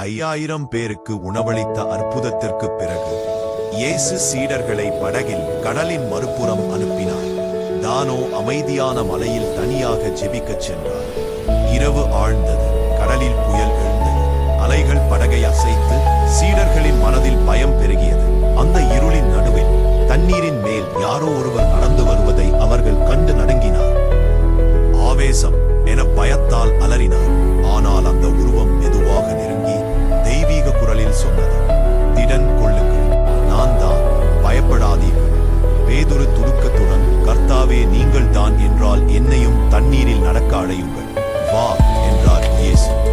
ஐயாயிரம் பேருக்கு உணவளித்த அற்புதத்திற்கு பிறகு இயேசு சீடர்களை படகில் கடலின் மறுபுறம் அனுப்பினார். தானோ அமைதியான மலையில் தனியாக ஜெபிக்கச் சென்றார். இரவு ஆழ்ந்தது கடலில் புயல் எழுந்தது. அலைகள் படகை அசைத்து சீடர்களின் மனதில் பயம் பெருகியது. அந்த இருளின் நடுவில் தண்ணீரின் மேல் யாரோ ஒருவர் நடந்து வருவதை அவர்கள் கண்டு நடுங்கினார். ஆவேசம் என பயத்தால் அலறினார். ஆனால் அந்த தண்ணீரில் நடக்க அழையுங்கள். வா என்றார் இயேசு.